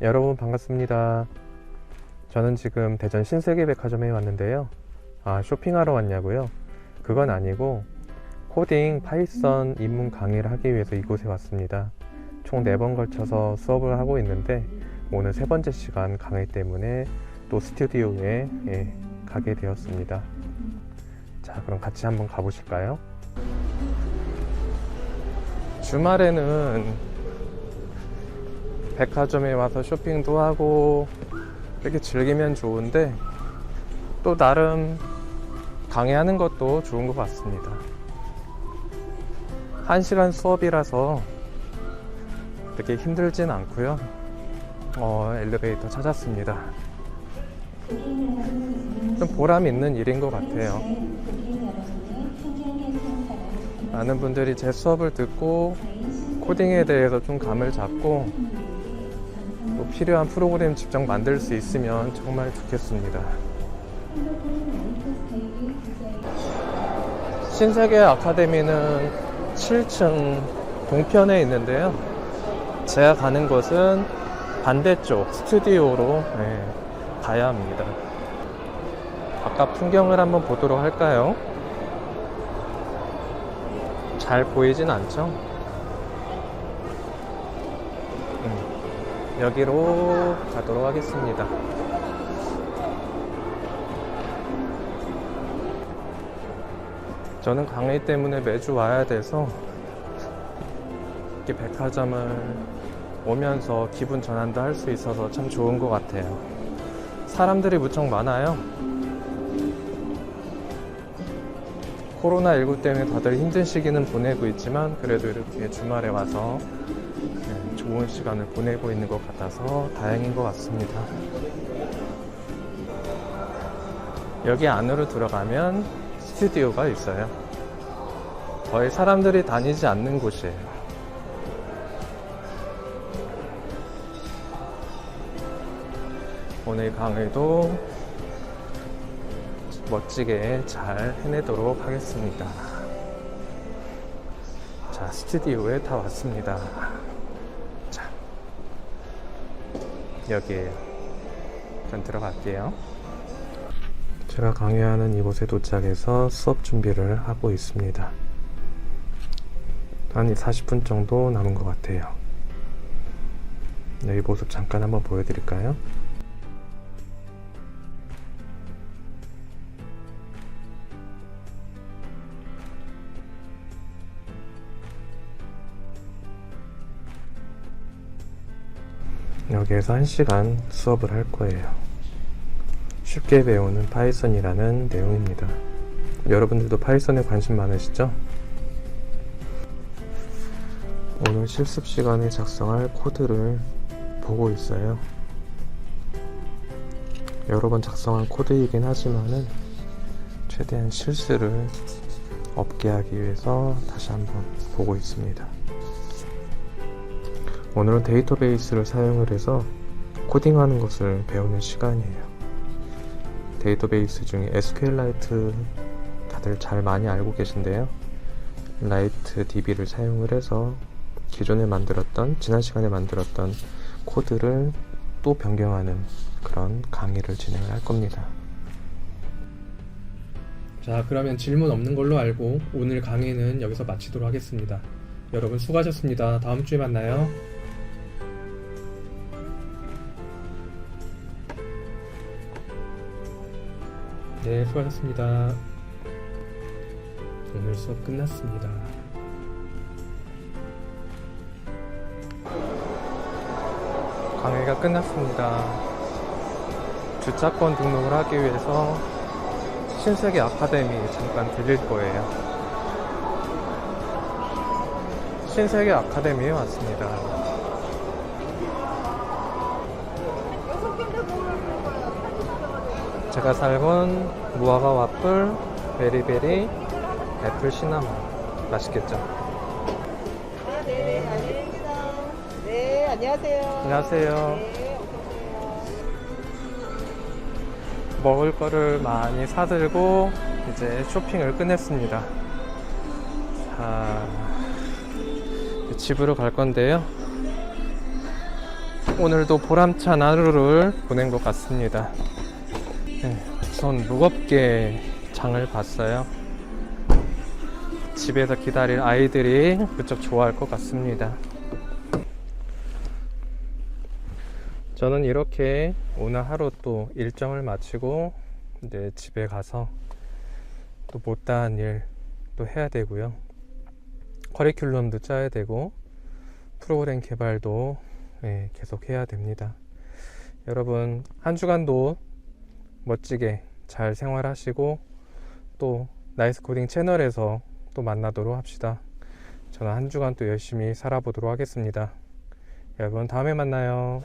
여러분 반갑습니다. 저는 지금 대전 신세계백화점에 왔는데요. 아, 쇼핑하러 왔냐고요? 그건 아니고 코딩 파이썬 입문 강의를 하기 위해서 이곳에 왔습니다. 총 4번 걸쳐서 수업을 하고 있는데 오늘 세 번째 시간 강의 때문에 또 스튜디오에 예, 가게 되었습니다. 자, 그럼 같이 한번 가보실까요? 주말에는 백화점에 와서 쇼핑도 하고 이렇게 즐기면 좋은데 또 나름 강의하는 것도 좋은 것 같습니다. 한 시간 수업이라서 되게 힘들진 않고요. 어, 엘리베이터 찾았습니다. 좀 보람 있는 일인 것 같아요. 많은 분들이 제 수업을 듣고 코딩에 대해서 좀 감을 잡고 또 필요한 프로그램 직접 만들 수 있으면 정말 좋겠습니다. 신세계 아카데미는 7층 동편에 있는데요. 제가 가는 곳은 반대쪽 스튜디오로 네, 가야 합니다. 바깥 풍경을 한번 보도록 할까요? 잘 보이진 않죠? 여기로 가도록 하겠습니다. 저는 강의 때문에 매주 와야 돼서 이렇게 백화점을 오면서 기분 전환도 할 수 있어서 참 좋은 것 같아요. 사람들이 무척 많아요. 코로나19 때문에 다들 힘든 시기는 보내고 있지만 그래도 이렇게 주말에 와서 네, 좋은 시간을 보내고 있는 것 같아서 다행인 것 같습니다. 여기 안으로 들어가면 스튜디오가 있어요. 거의 사람들이 다니지 않는 곳이에요. 오늘 강의도 멋지게 잘 해내도록 하겠습니다. 자, 스튜디오에 다 왔습니다. 자, 여기에요. 전 들어갈게요. 제가 강의하는 이곳에 도착해서 수업 준비를 하고 있습니다. 한 40분 정도 남은 것 같아요. 여기 모습 잠깐 한번 보여드릴까요? 여기에서 1시간 수업을 할 거예요. 쉽게 배우는 파이썬이라는 내용입니다. 여러분들도 파이썬에 관심 많으시죠? 오늘 실습 시간에 작성할 코드를 보고 있어요. 여러 번 작성한 코드이긴 하지만은 최대한 실수를 없게 하기 위해서 다시 한번 보고 있습니다. 오늘은 데이터베이스를 사용을 해서 코딩하는 것을 배우는 시간이에요. 데이터베이스 중에 SQLite 다들 잘 많이 알고 계신데요. 라이트 DB를 사용을 해서 기존에 만들었던 지난 시간에 만들었던 코드를 또 변경하는 그런 강의를 진행을 할 겁니다. 자, 그러면 질문 없는 걸로 알고 오늘 강의는 여기서 마치도록 하겠습니다. 여러분 수고하셨습니다. 다음 주에 만나요. 네, 수고하셨습니다. 오늘 수업 끝났습니다. 강의가 끝났습니다. 주차권 등록을 하기 위해서 신세계 아카데미에 잠깐 들릴 거예요. 신세계 아카데미에 왔습니다. 제가 살건 무화과 와플, 베리베리, 애플 시나몬 맛있겠죠? 네, 안녕입니다. 네, 안녕하세요. 안녕하세요. 네. 먹을 거를 많이 사들고 이제 쇼핑을 끝냈습니다. 자, 집으로 갈 건데요. 오늘도 보람찬 하루를 보낸 것 같습니다. 네, 우선 무겁게 장을 봤어요. 집에서 기다릴 아이들이 무척 좋아할 것 같습니다. 저는 이렇게 오늘 하루 또 일정을 마치고 이제 집에 가서 또 못다한 일 또 해야 되고요. 커리큘럼도 짜야 되고 프로그램 개발도 예, 계속 해야 됩니다. 여러분 한 주간도 멋지게 잘 생활하시고 또 나이스 코딩 채널에서 또 만나도록 합시다. 저는 한 주간 또 열심히 살아보도록 하겠습니다. 여러분 다음에 만나요.